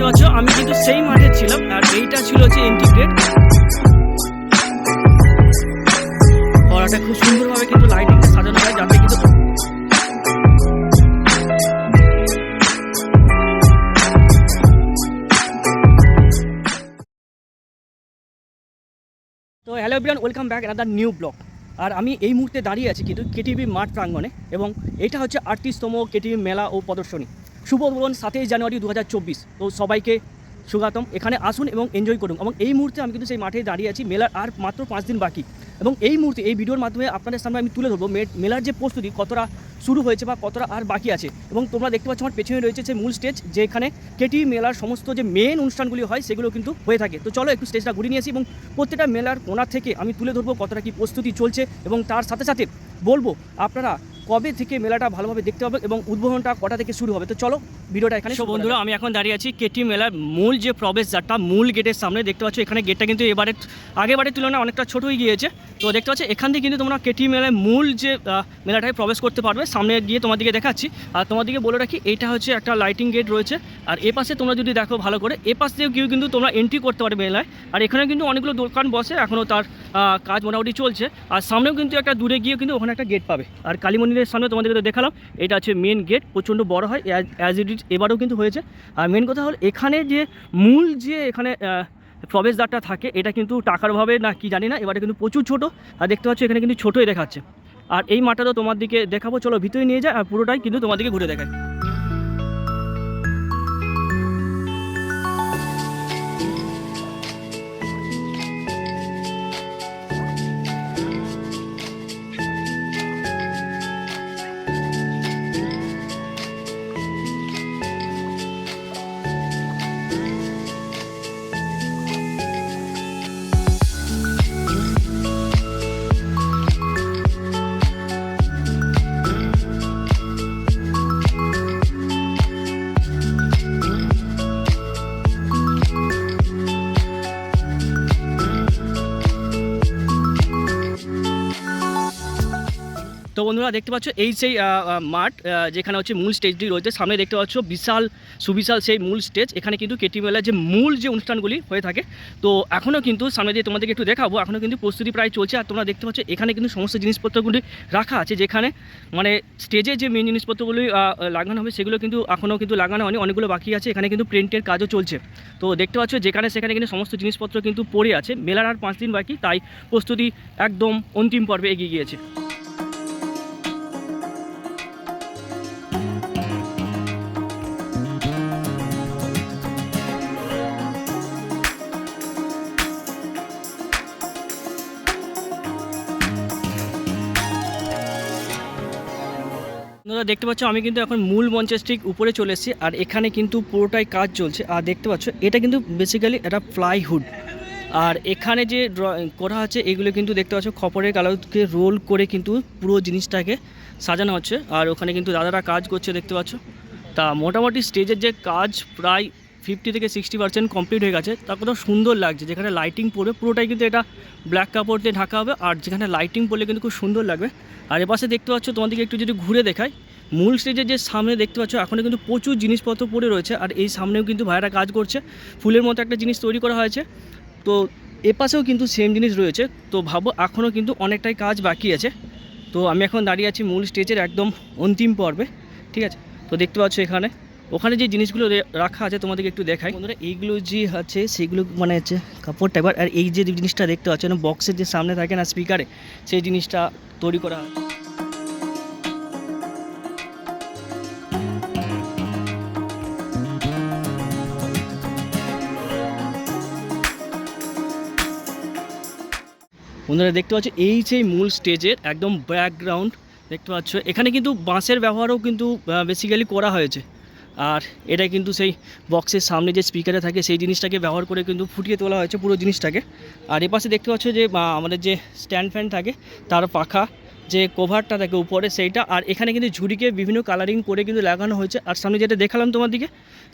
দেখতে পাচ্ছ আমি কিন্তু সেই মাঠে ছিলাম, আর এইটা ছিল হচ্ছে ইন্টিগ্রেট পড়াটা খুব সুন্দরভাবে কিন্তু লাইটিংটা সাজানো হয়, যাতে কিন্তু তো hello everyone welcome back another new blog আর আমি এই মুহূর্তে দাঁড়িয়ে আছি কিন্তু কেটিভি মাঠ প্রাঙ্গণে, এবং এটা হচ্ছে আটত্রিশতম কেটিভি মেলা ও প্রদর্শনী। শুভ উদ্বোধন সাতই জানুয়ারি দু হাজার চব্বিশ। তো সবাইকে সুগাতম এখানে আসুন এবং এনজয় করুন। এবং এই মুহূর্তে আমি কিন্তু সেই মাঠে দাঁড়িয়ে আছি। মেলার আর মাত্র পাঁচ দিন বাকি। এবং এই মুহূর্তে এই ভিডিওর মাধ্যমে আপনাদের সামনে আমি তুলে ধরবো মেলার যে প্রস্তুতি, কতটা শুরু হয়েছে বা কতটা আর বাকি আছে। এবং তোমরা দেখতে পাচ্ছ আমার পেছনে রয়েছে যে মূল স্টেজ যেখানে কেটি মেলার সমস্ত যে মেন অনুষ্ঠানগুলি হয়, সেগুলো কিন্তু হয়ে থাকে। তো চলো একটু স্টেজটা ঘুরিয়ে নিয়েছি এবং প্রত্যেকটা মেলার কোনার থেকে আমি তুলে ধরবো কতটা কি প্রস্তুতি চলছে। এবং তার সাথে সাথে বলব, আপনারা কবে থেকে মেলাটা ভালোভাবে দেখতে হবে এবং উদ্বোধনটা কটা থেকে শুরু হবে? তো চলো ভিডিওটা এখানে বন্ধুরা আমি এখন দাঁড়িয়ে আছি কেটি মেলার মূল যে প্রবেশ প্রবেশদ্বারটা মূল গেটের সামনে দেখতে পাচ্ছ এখানে গেটটা কিন্তু এবারে আগেবারের তুলনায় অনেকটা ছোট হয়ে গিয়েছে। তো দেখতে পাচ্ছ এখান থেকে কিন্তু তোমরা কেটি মেলায় মূল যে মেলাটায় প্রবেশ করতে পারবে। সামনে গিয়ে তোমাদেরকে দেখাচ্ছি। আর তোমাদেরকে বলে রাখি এটা হচ্ছে একটা লাইটিং গেট রয়েছে। আর এ পাশে তোমরা যদি দেখো ভালো করে এ পাশ দিয়েও কেউ কিন্তু তোমরা এন্ট্রি করতে পারবে মেলায়। আর এখানে কিন্তু অনেকগুলো দোকান বসে এখনও তার কাজ মোটামুটি চলছে। আর সামনেও কিন্তু একটা দূরে গিয়ে কিন্তু ওখানে একটা গেট পাবে। আর কালী মন্দিরের সামনে তোমাদেরকে দেখালাম, এটা আছে মেন গেট প্রচণ্ড বড় হয় অ্যাজ ইট ইজ এবারেও কিন্তু হয়েছে। আর মেন কথা হলো, এখানে যে মূল যে এখানে প্রবেশদ্বারটা থাকে, এটা কিন্তু টাকার ভাবে না, কি জানি না, এবারে কিন্তু প্রচুর ছোট, আর দেখতে পাচ্ছ এখানে কিন্তু ছোটোই দেখাচ্ছে। আর এই মাঠটা তো তোমার দিকে দেখাবো, চলো ভিতরে নিয়ে যায় আর পুরোটাই কিন্তু তোমাদেরকে ঘুরে দেখায় তো বন্ধুরা দেখতে পাচ্ছ এই সেই মাঠ যেখানে হচ্ছে মূল স্টেজটি রয়েছে। সামনে দেখতে পাচ্ছ বিশাল, সুবিশাল সেই মূল স্টেজ এখানে কিন্তু কেটি মেলার যে মূল যে অনুষ্ঠানগুলি হয়ে থাকে, তো এখনও কিন্তু সামনে দিয়ে তোমাদেরকে একটু দেখাবো এখনও কিন্তু প্রস্তুতি প্রায় চলছে। আর তোমরা দেখতে পাচ্ছ এখানে কিন্তু সমস্ত জিনিসপত্রগুলি রাখা আছে, যেখানে মানে স্টেজে যে মেন জিনিসপত্রগুলি লাগানো হবে, সেগুলো কিন্তু এখনও কিন্তু লাগানো হয়নি, অনেকগুলো বাকি আছে, এখানে কিন্তু প্রিন্টের কাজও চলছে। তো দেখতে পাচ্ছ যেখানে সেখানে কিন্তু সমস্ত জিনিসপত্র কিন্তু পড়ে আছে। মেলার আর পাঁচ দিন বাকি, তাই প্রস্তুতি একদম অন্তিম পর্বে এগিয়ে গিয়েছে। আপনারা দেখতে পাচ্ছ, আমি কিন্তু এখন মূল মঞ্চের ঠিক উপরে চলে এসেছি, আর এখানে কিন্তু পুরোটাই কাজ চলছে। আর দেখতে পাচ্ছ, এটা কিন্তু বেসিক্যালি এটা প্লাইহুড আর এখানে যে করা আছে, এগুলো কিন্তু দেখতে পাচ্ছ, খপরের কালোকে রোল করে কিন্তু পুরো জিনিসটাকে সাজানো হচ্ছে। আর ওখানে কিন্তু দাদারা কাজ করছে, দেখতে পাচ্ছ। তা মোটামুটি স্টেজের যে কাজ প্রায় ফিফটি থেকে সিক্সটি পার্সেন্ট কমপ্লিট হয়ে গেছে। তা কত সুন্দর লাগছে, যেখানে লাইটিং পড়বে, পুরোটাই কিন্তু এটা ব্ল্যাক কাপড় দিয়ে ঢাকা হবে, আর যেখানে লাইটিং পড়লে কিন্তু খুব সুন্দর লাগবে। আর এপাশে দেখতে পাচ্ছ, তোমাদেরকে একটু যদি ঘুরে দেখাই, মূল স্টেজের যে সামনে দেখতে পাচ্ছ, এখনও কিন্তু প্রচুর জিনিসপত্র পড়ে রয়েছে, আর এই সামনেও কিন্তু ভাইরা কাজ করছে। ফুলের মতো একটা জিনিস তৈরি করা হয়েছে। তো এপাশেও কিন্তু সেম জিনিস রয়েছে, তো ভাবো এখনও কিন্তু অনেকটাই কাজ বাকি আছে। তো আমি এখন দাঁড়িয়ে আছি মূল স্টেজের একদম অন্তিম পর্বে, ঠিক আছে? তো দেখতে পাচ্ছ এখানে। ওখানে যে জিনিসগুলো রাখা আছে তোমাদেরকে একটু দেখাই। বন্ধুরা, এইগুলো যে আছে সেগুলো মানে হচ্ছে কাপড় টাইপার আর এই যে জিনিসটা দেখতে পাচ্ছ না বক্সের যে সামনে থাকে না স্পিকারে সেই জিনিসটা তৈরি করা বন্ধুরা, দেখতে পাচ্ছ, এই যে মূল স্টেজের একদম ব্যাকগ্রাউন্ড দেখতে পাচ্ছ। এখানে কিন্তু বাঁশের ব্যবহারও কিন্তু বেসিক্যালি করা হয়েছে। আর এটা কিন্তু সেই বক্সের সামনে যে স্পিকারে থাকে সেই জিনিসটাকে ব্যবহার করে কিন্তু ফুটিয়ে তোলা হয়েছে পুরো জিনিসটাকে। আর এপাশে দেখতে পাচ্ছ যে আমাদের যে স্ট্যান্ড ফ্যান থাকে, তার পাখা যে কভারটা থাকে উপরে সেইটা, আর এখানে কিন্তু ঝুড়িকে বিভিন্ন কালারিং করে কিন্তু লাগানো হয়েছে। আর সামনে যেটা দেখালাম তোমার দিকে,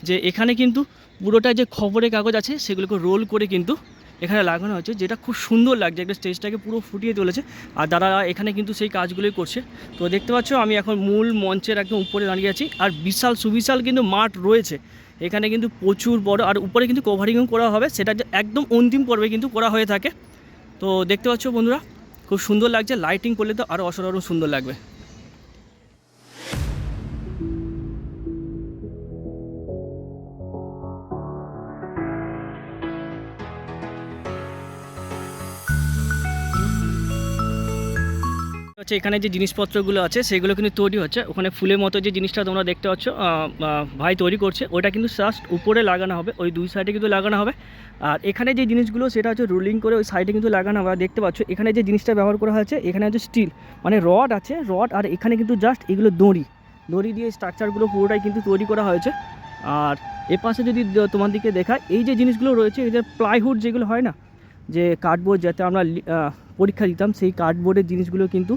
যে এখানে কিন্তু পুরোটা যে খবরের কাগজ আছে, সেগুলোকে রোল করে কিন্তু এখানে লাগানো হয়েছে, যেটা খুব সুন্দর লাগছে। একটা স্টেজটাকে পুরো ফুটিয়ে তুলেছে। আর দাদা এখানে কিন্তু সেই কাজগুলোই করছে। তো দেখতে পাচ্ছ, আমি এখন মূল মঞ্চের একদম উপরে দাঁড়িয়ে আছি। আর বিশাল সুবিশাল কিন্তু মাঠ রয়েছে। এখানে কিন্তু প্রচুর বড়, আর উপরে কিন্তু কভারিংও করা হবে। সেটা একদম অন্তিম পর্বে কিন্তু করা হয়ে থাকে। তো দেখতে পাচ্ছ বন্ধুরা, খুব সুন্দর লাগছে। লাইটিং করলে তো আরও অসাধারণ সুন্দর লাগবে। হচ্ছে এখানে যে জিনিসপত্রগুলো আছে, সেগুলো কিন্তু তৈরি হচ্ছে। ওখানে ফুলের মতো যে জিনিসটা তোমরা দেখতে পাচ্ছ ভাই তৈরি করছে, ওটা কিন্তু জাস্ট উপরে লাগানো হবে, ওই দুই সাইডে কিন্তু লাগানো হবে। আর এখানে যে জিনিসগুলো, সেটা হচ্ছে রোলিং করে ওই সাইডে কিন্তু লাগানো হবে দেখতে পাচ্ছ, এখানে যে জিনিসটা ব্যবহার করা হয়েছে, এখানে হচ্ছে স্টিল মানে রড আছে রড আর এখানে কিন্তু জাস্ট এগুলো দড়ি। দড়ি দিয়ে স্ট্রাকচারগুলো পুরোটাই কিন্তু তৈরি করা হয়েছে। আর এ পাশে যদি তোমার দিকে দেখায় এই যে জিনিসগুলো রয়েছে, এই যে প্লাইহুড যেগুলো হয় না, যে কার্ডবোর্ড যাতে আমরা পরীক্ষা দিতাম, সেই কার্ডবোর্ডের জিনিসগুলো কিন্তু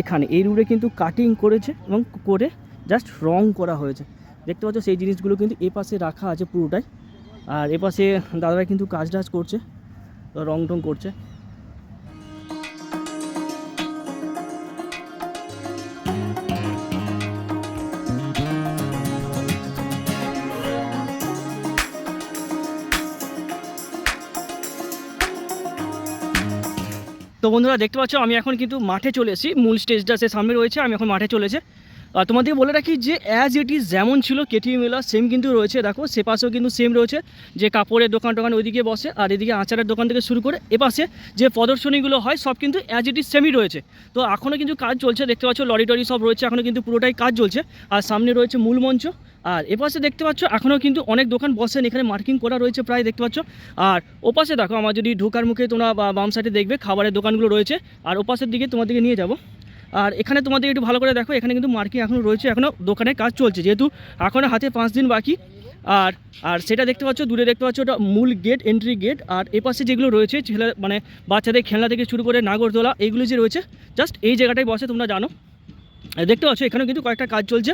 এখানে। এই রুটে কিন্তু কাটিং করেছে এবং করে জাস্ট রং করা হয়েছে। দেখতে পাচ্ছ সেই জিনিসগুলো কিন্তু এ পাশে রাখা আছে পুরোটাই। আর এ পাশে দাদারা কিন্তু কাজ টাজ করছে, রং টং করছে। তো বন্ধুরা দেখতে পাচ্ছ, আমি এখন কিন্তু মাঠে চলে এসেছি। মূল স্টেজটা সে সামনে রয়েছে, আমি এখন মাঠে চলেছে। আর তোমাদের বলে রাখি যে অ্যাজ ইট ইজ যেমন ছিল কেটিএম মেলা সেম কিন্তু রয়েছে। দেখো, সে পাশেও কিন্তু সেম রয়েছে, যে কাপড়ের দোকান টোকান ওইদিকে বসে, আর এদিকে আচারের দোকান থেকে শুরু করে এপাশে যে প্রদর্শনীগুলো হয়, সব কিন্তু অ্যাজ ইট ইজ সেমই রয়েছে। তো এখনও কিন্তু কাজ চলছে, দেখতে পাচ্ছ, লরি টরি সব রয়েছে এখনও কিন্তু পুরোটাই কাজ চলছে। আর সামনে রয়েছে মূল মঞ্চ। আর এপাশে দেখতে পাচ্ছ, এখনও কিন্তু অনেক দোকান বসেন, এখানে মার্কিং করা রয়েছে প্রায়, দেখতে পাচ্ছ। আর ওপাশে দেখো, আমার যদি ঢোকার মুখে তোমরা বাম সাইডে দেখবে, খাবারের দোকানগুলো রয়েছে। আর ওপাশের দিকে তোমাদেরকে নিয়ে যাব। আর এখানে তোমাদের একটু ভালো করে দেখো, এখানে কিন্তু মার্কিং এখনও রয়েছে, এখনও দোকানে কাজ চলছে, যেহেতু এখনও হাতে পাঁচ দিন বাকি। আর আর সেটা দেখতে পাচ্ছ, দূরে দেখতে পাচ্ছ, ওটা মূল গেট এন্ট্রি গেট আর এপাশে যেগুলো রয়েছে, ছেলে মানে বাচ্চাদের খেলনা থেকে শুরু করে নাগরদোলা এইগুলো যে রয়েছে জাস্ট এই জায়গাটায় বসে তোমরা জানো। দেখতে পাচ্ছ, এখানেও কিন্তু কয়েকটা কাজ চলছে।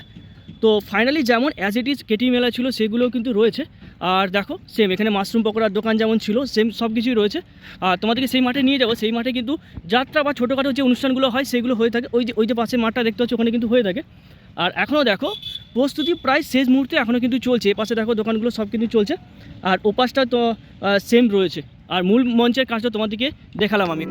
তো ফাইনালি যেমন অ্যাজ ইট ইজ কেটি মেলা ছিল, সেগুলোও কিন্তু রয়েছে। আর দেখো সেম এখানে মাশরুম পকোড়ার দোকান যেমন ছিল সেম সব কিছুই রয়েছে। আর তোমাদেরকে সেই মাঠে নিয়ে যাব। সেই মাঠে কিন্তু যাত্রা বা ছোটোখাটো যে অনুষ্ঠানগুলো হয়, সেগুলো হয়ে থাকে। ওই যে ওই যে পাশে মাঠটা দেখতে পাচ্ছ, ওখানে কিন্তু হয়ে থাকে। আর এখনও দেখো, প্রস্তুতি প্রায় শেষ মুহূর্তে এখনও কিন্তু চলছে। এ পাশে দেখো, দোকানগুলো সব কিন্তু চলছে। আর ওপাশটা তো সেম রয়েছে। আর মূল মঞ্চের কাজটা তোমাদেরকে দেখালাম আমি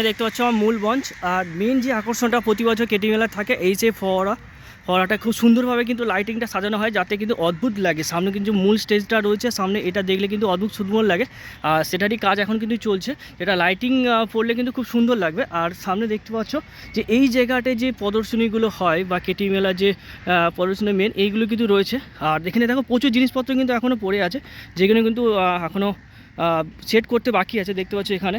সামনে দেখতে পাচ্ছ আমার মূল মঞ্চ আর মেন যে আকর্ষণটা প্রতি বছর কেটি মেলা থাকে, এই যে ফোয়ারা, ফোয়ারাটা খুব সুন্দরভাবে কিন্তু লাইটিংটা সাজানো হয়, যাতে কিন্তু অদ্ভুত লাগে। সামনে কিন্তু মূল স্টেজটা রয়েছে, সামনে এটা দেখলে কিন্তু অদ্ভুত সুন্দর লাগে। আর সেটারই কাজ এখন কিন্তু চলছে, এটা লাইটিং পড়লে কিন্তু খুব সুন্দর লাগবে। আর সামনে দেখতে পাচ্ছ যে এই জায়গাটায় যে প্রদর্শনীগুলো হয়, বা কেটি মেলা যে প্রদর্শনী মেন এইগুলো কিন্তু রয়েছে। আর এখানে দেখো প্রচুর জিনিসপত্র কিন্তু এখনও পড়ে আছে, যেগুলো কিন্তু এখনও সেট করতে বাকি আছে, দেখতে পাচ্ছ এখানে।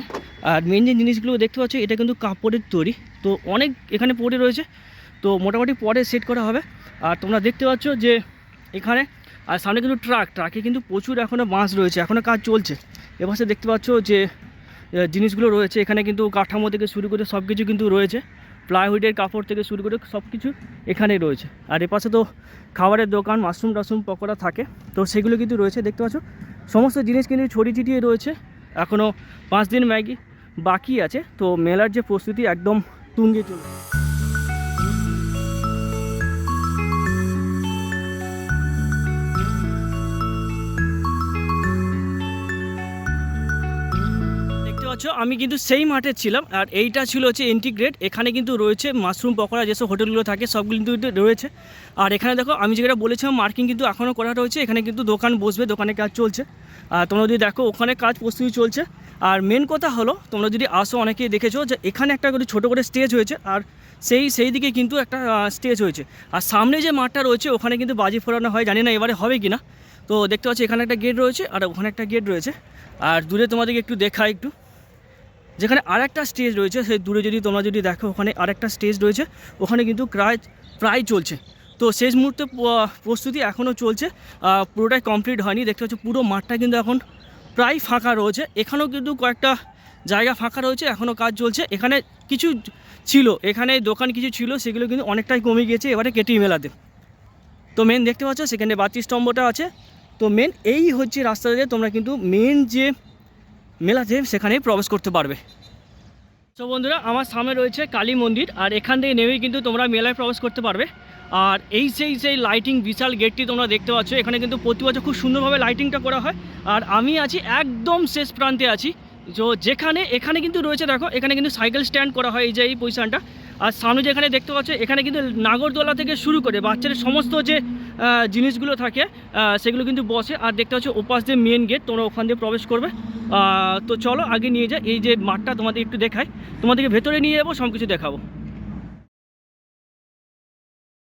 আর মেন যে জিনিসগুলো দেখতে পাচ্ছ, এটা কিন্তু কাপড়ের তৈরি। তো অনেক এখানে পড়ে রয়েছে। তো মোটামুটি পরে সেট করা হবে। আর তোমরা দেখতে পাচ্ছ যে এখানে, আর সামনে কিন্তু ট্রাক ট্রাকে কিন্তু প্রচুর এখনও বাঁশ রয়েছে এখনও কাজ চলছে। এপাশে দেখতে পাচ্ছ যে জিনিসগুলো রয়েছে। এখানে কিন্তু কাঠামো থেকে শুরু করে সব কিছু কিন্তু রয়েছে। প্লাইউডের কাপড় থেকে শুরু করে সব কিছু এখানেই রয়েছে। আর এপাশে তো খাবারের দোকান মাশরুম টাশরুম পকোড়া থাকে। তো সেগুলো কিন্তু রয়েছে, দেখতে পাচ্ছ। সমস্ত জিনিস কিন্তু ছড়িয়ে ছিটিয়ে রয়েছে। এখনও পাঁচ দিন ম্যাগি বাকি আছে, তো মেলার যে প্রস্তুতি একদম তুঙ্গে চলছে। পাচ্ছ আমি কিন্তু সেই মাঠে ছিলাম, আর এইটা ছিল হচ্ছে এন্টিগ্রেড এখানে কিন্তু রয়েছে মাশরুম পকোড়া, যেসব হোটেলগুলো থাকে, সবগুলো কিন্তু রয়েছে। আর এখানে দেখো, আমি যেটা বলেছিলাম মার্কিং কিন্তু এখনও করা রয়েছে এখানে কিন্তু দোকান বসবে, দোকানে কাজ চলছে। আর তোমরা যদি দেখো, ওখানে কাজ প্রস্তুতি চলছে। আর মেন কথা হলো, তোমরা যদি আসো, অনেকেই দেখেছ যে এখানে একটা করে ছোটো করে স্টেজ হয়েছে, আর সেই সেই দিকে কিন্তু একটা স্টেজ হয়েছে। আর সামনে যে মাঠটা রয়েছে, ওখানে কিন্তু বাজি ফোরানো হয়, জানি না এবারে হবে কি না তো দেখতে পাচ্ছি, এখানে একটা গেট রয়েছে, আর ওখানে একটা গেট রয়েছে। আর দূরে তোমাদেরকে একটু দেখাই একটু। যেখানে আরেকটা স্টেজ রয়েছে, সেই দূরে যদি তোমরা যদি দেখো, ওখানে আরেকটা স্টেজ রয়েছে, ওখানে কিন্তু প্রায় প্রায় চলছে। তো শেষ মুহূর্তে প্রস্তুতি এখনও চলছে। পুরোটাই কমপ্লিট হয়নি। দেখতে পাচ্ছ, পুরো মাঠটা কিন্তু এখন প্রায় ফাঁকা রয়েছে। এখানেও কিন্তু কয়েকটা জায়গা ফাঁকা রয়েছে, এখনও কাজ চলছে। এখানে কিছু ছিল, এখানে দোকান কিছু ছিল, সেগুলো কিন্তু অনেকটাই কমে গিয়েছে এবারে কেটি মেলাতে। তো মেন দেখতে পাচ্ছ, সেখানে বাতি স্তম্ভটা আছে। তো মেন এই হচ্ছে রাস্তা দিয়ে তোমরা কিন্তু মেন যে মেলাতে সেখানে প্রবেশ করতে পারবে। তো বন্ধুরা, আমার সামনে রয়েছে কালী মন্দির, আর এখান থেকে নেমেই কিন্তু তোমরা মেলায় প্রবেশ করতে পারবে। আর এই সেই সেই লাইটিং বিশাল গেটটি তোমরা দেখতে পাচ্ছ, এখানে কিন্তু প্রতি বছর খুব সুন্দরভাবে লাইটিংটা করা হয়। আর আমি আছি একদম শেষ প্রান্তে আছি। তো যেখানে, এখানে কিন্তু রয়েছে দেখো, এখানে কিন্তু সাইকেল স্ট্যান্ড করা হয় এই যে এই পজিশনটা আর সামনে যেখানে দেখতে পাচ্ছ, এখানে কিন্তু নাগরদোলা থেকে শুরু করে বাচ্চাদের সমস্ত যে জিনিসগুলো থাকে সেগুলো কিন্তু বসে। আর দেখতে পাচ্ছ, ওপাশ যে মেন গেট তোমরা ওখান দিয়ে প্রবেশ করবে। তো চলো আগে নিয়ে যাই। এই যে মাঠটা তোমাদের একটু দেখায় তোমাদেরকে ভেতরে নিয়ে যাব সব কিছু দেখাবো।